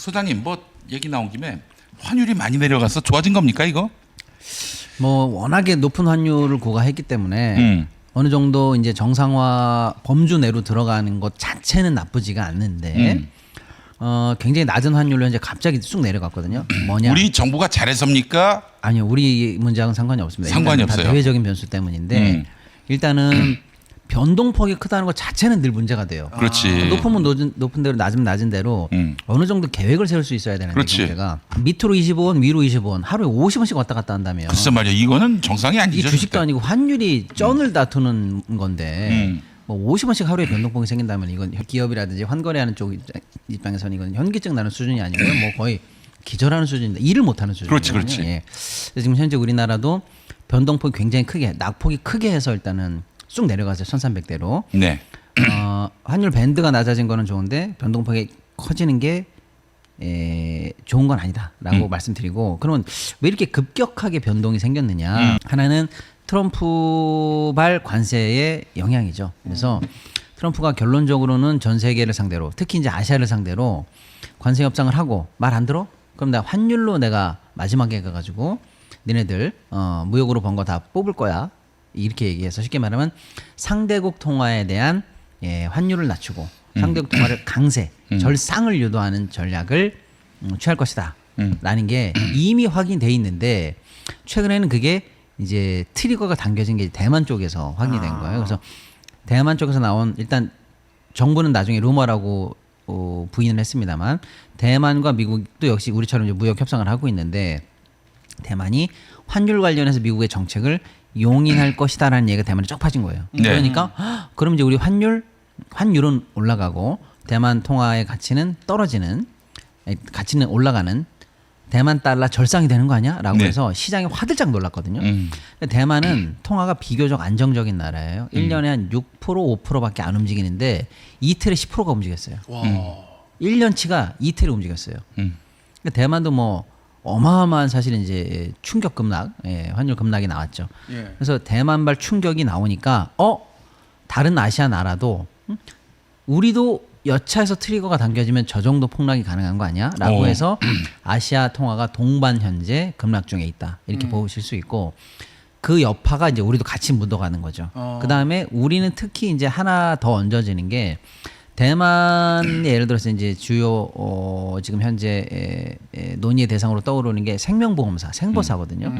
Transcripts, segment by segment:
소장님 뭐 얘기 나온 김에 환율이 많이 내려가서 좋아진 겁니까 이거? 뭐 워낙에 높은 환율을 고가했기 때문에 음. 어느 정도 이제 정상화 범주 내로 들어가는 것 자체는 나쁘지가 않는데 음. 어 굉장히 낮은 환율로 이제 갑자기 쑥 내려갔거든요. 뭐냐? 우리 정부가 잘해서입니까? 아니요, 우리 문제하고는 상관이 없습니다. 상관이 일단은 다 없어요. 대외적인 변수 때문인데 음. 일단은 변동폭이 크다는 것 자체는 늘 문제가 돼요. 그렇지. 높으면 높은, 높은 대로 낮으면 낮은 대로 음. 어느 정도 계획을 세울 수 있어야 되는 그렇지. 문제가 밑으로 25원, 위로 25원, 하루에 50원씩 왔다 갔다 한다면 글쎄 말이야 이거는 정상이 아니죠. 주식도 진짜. 아니고 환율이 쩐을 다투는 건데 음. 뭐 50원씩 하루에 변동폭이 생긴다면 이건 기업이라든지 환거래하는 쪽 입장에서는 이건 현기증 나는 수준이 아니고요. 뭐 거의 기절하는 수준인데 일을 못하는 수준이거든요. 그렇지, 그렇지. 예. 지금 현재 우리나라도 변동폭이 굉장히 크게 낙폭이 크게 해서 일단은 쑥 내려가서 1,300대로 네. 어, 환율 밴드가 낮아진 거는 좋은데 변동폭이 커지는 게 에, 좋은 건 아니다라고 음. 말씀드리고 그러면 왜 이렇게 급격하게 변동이 생겼느냐 음. 하나는 트럼프발 관세의 영향이죠. 그래서 트럼프가 결론적으로는 전 세계를 상대로 특히 이제 아시아를 상대로 관세 협상을 하고 말 안 들어? 그럼 내가 환율로 내가 마지막에 가가지고 니네들 어, 무역으로 번 거 다 뽑을 거야. 이렇게 얘기해서 쉽게 말하면 상대국 통화에 대한 예, 환율을 낮추고 상대국 통화를 강세, 절상을 유도하는 전략을 음, 취할 것이다. 음. 라는 게 이미 확인돼 있는데 최근에는 그게 이제 트리거가 당겨진 게 대만 쪽에서 확인이 된 거예요. 그래서 대만 쪽에서 나온 일단 정부는 나중에 루머라고 어, 부인을 했습니다만 대만과 미국도 역시 우리처럼 무역 협상을 하고 있는데 대만이 환율 관련해서 미국의 정책을 용인할 것이다라는 얘기가 대만에 쫙 빠진 거예요. 네. 그러니까 헉, 그럼 이제 우리 환율 환율은 올라가고 대만 통화의 가치는 떨어지는 가치는 올라가는 대만 달러 절상이 되는 거 아니야?라고 네. 해서 시장이 화들짝 놀랐거든요. 음. 대만은 통화가 비교적 안정적인 나라예요. 1년에 한 6% 5%밖에 안 움직이는데 이틀에 10%가 움직였어요. 와. 1년치가 이틀에 움직였어요. 음. 그러니까 대만도 뭐 어마어마한 사실 이제 충격 급락, 예, 환율 급락이 나왔죠. 예. 그래서 대만발 충격이 나오니까 어 다른 아시아 나라도 음? 우리도 여차해서 트리거가 당겨지면 저 정도 폭락이 가능한 거 아니야?라고 어. 해서 아시아 통화가 동반 현재 급락 중에 있다 이렇게 보실 수 있고 그 여파가 이제 우리도 같이 묻어가는 거죠. 어. 그 다음에 우리는 특히 이제 하나 더 얹어지는 게 대만 예를 들어서 이제 주요 어, 지금 현재 에, 에, 논의의 대상으로 떠오르는 게 생명보험사, 생보사거든요.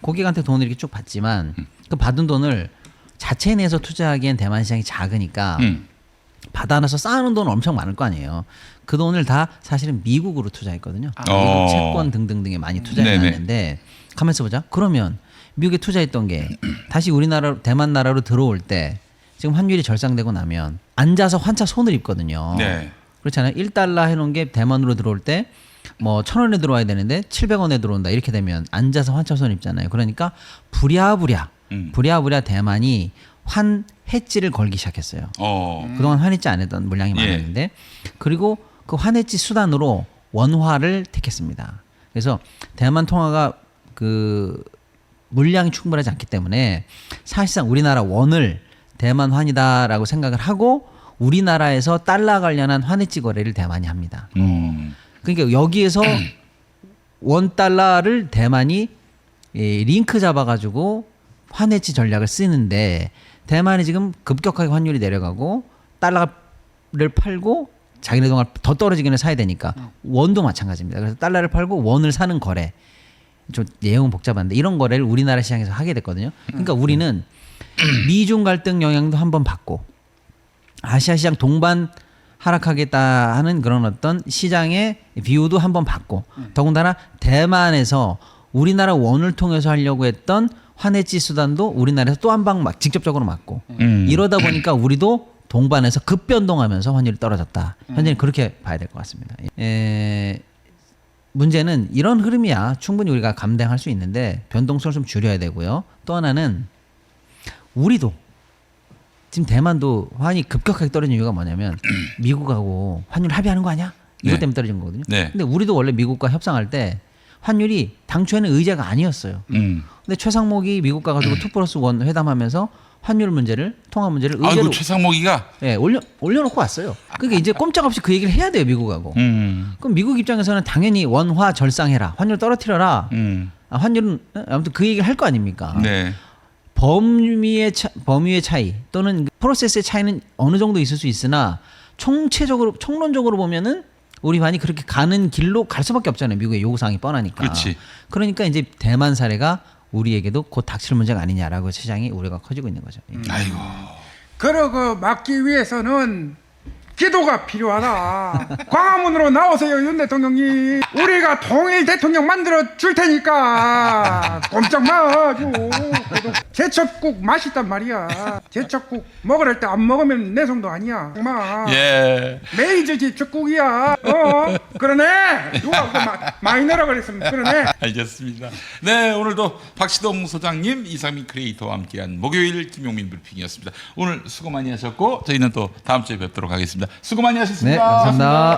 고객한테 돈을 이렇게 쭉 받지만 그 받은 돈을 자체 내에서 투자하기엔 대만 시장이 작으니까 음. 받아놔서 쌓아놓은 돈은 엄청 많을 거 아니에요. 그 돈을 다 사실은 미국으로 투자했거든요. 미국 어. 채권 등등등에 많이 투자해놨는데 가만 있어 보자. 그러면 미국에 투자했던 게 다시 우리나라 대만 나라로 들어올 때 지금 환율이 절상되고 나면 앉아서 환차 손을 입거든요. 네. 그렇잖아요. 1달러 해놓은 게 대만으로 들어올 때 뭐 천 원에 들어와야 되는데 700원에 들어온다 이렇게 되면 앉아서 환차 손 입잖아요. 그러니까 부랴부랴 음. 부랴부랴 대만이 환 해지를 걸기 시작했어요. 어. 그동안 환해지 안 했던 물량이 예. 많았는데 그리고 그 환해지 수단으로 원화를 택했습니다. 그래서 대만 통화가 그 물량이 충분하지 않기 때문에 사실상 우리나라 원을 대만 환이다라고 생각을 하고 우리나라에서 달러 관련한 환해지 거래를 대만이 합니다. 음. 그러니까 여기에서 원 달러를 대만이 이 링크 잡아가지고 환해지 전략을 쓰는데 대만이 지금 급격하게 환율이 내려가고 달러를 팔고 자기네 동안 더 떨어지기는 사야 되니까 원도 마찬가지입니다. 그래서 달러를 팔고 원을 사는 거래. 좀 내용은 복잡한데 이런 거래를 우리나라 시장에서 하게 됐거든요. 그러니까 우리는 미중 갈등 영향도 한번 받고 아시아 시장 동반 하락하겠다 하는 그런 어떤 시장의 비유도 한번 받고 더군다나 대만에서 우리나라 원을 통해서 하려고 했던 환해지 수단도 우리나라에서 또 한 방 막 직접적으로 맞고 음. 이러다 보니까 우리도 동반해서 급변동하면서 환율이 떨어졌다. 현재는 그렇게 봐야 될 것 같습니다. 에, 문제는 이런 흐름이야 충분히 우리가 감당할 수 있는데 변동성을 좀 줄여야 되고요. 또 하나는 우리도 지금 대만도 환이 급격하게 떨어진 이유가 뭐냐면 미국하고 환율 합의하는 거 아니야? 이것 네. 때문에 떨어진 거거든요. 네. 근데 우리도 원래 미국과 협상할 때 환율이 당초에는 의제가 아니었어요. 음. 근데 최상목이 미국 가가지고 투 플러스 원 회담하면서 환율 문제를 통화 문제를 의제로 아이고 최상목이가. 예, 올려 올려놓고 왔어요. 그러니까 이제 꼼짝없이 그 얘기를 해야 돼요 미국하고. 음. 그럼 미국 입장에서는 당연히 원화 절상해라, 환율 떨어뜨려라. 음. 아, 환율은 어, 아무튼 그 얘기를 할 거 아닙니까? 네. 범위의 차, 범위의 차이 또는 프로세스의 차이는 어느 정도 있을 수 있으나 총체적으로 총론적으로 보면은 우리 반이 그렇게 가는 길로 갈 수밖에 없잖아요. 미국의 요구 사항이 뻔하니까. 그렇지. 그러니까 이제 대만 사례가 우리에게도 곧 닥칠 문제가 아니냐라고 시장이 우려가 커지고 있는 거죠. 예. 아이고. 그러고 막기 위해서는 기도가 필요하다. 광화문으로 나오세요, 윤 대통령님. 우리가 통일 대통령 만들어 줄 테니까 꼼짝 마죠. 제첩국 맛있단 말이야. 제첩국 먹으랄 때안 먹으면 내 성도 아니야. 정말. 예. 메이저 제첩국이야. 어? 그러네. 누가 그 마, 많이 넣으라 그랬으면 그러네. 알겠습니다. 네, 오늘도 박시동 소장님, 이상민 크리에이터와 함께한 목요일 김용민 브리핑이었습니다. 오늘 수고 많이 하셨고 저희는 또 다음 주에 뵙도록 하겠습니다. 수고 많이 하셨습니다. 네, 감사합니다.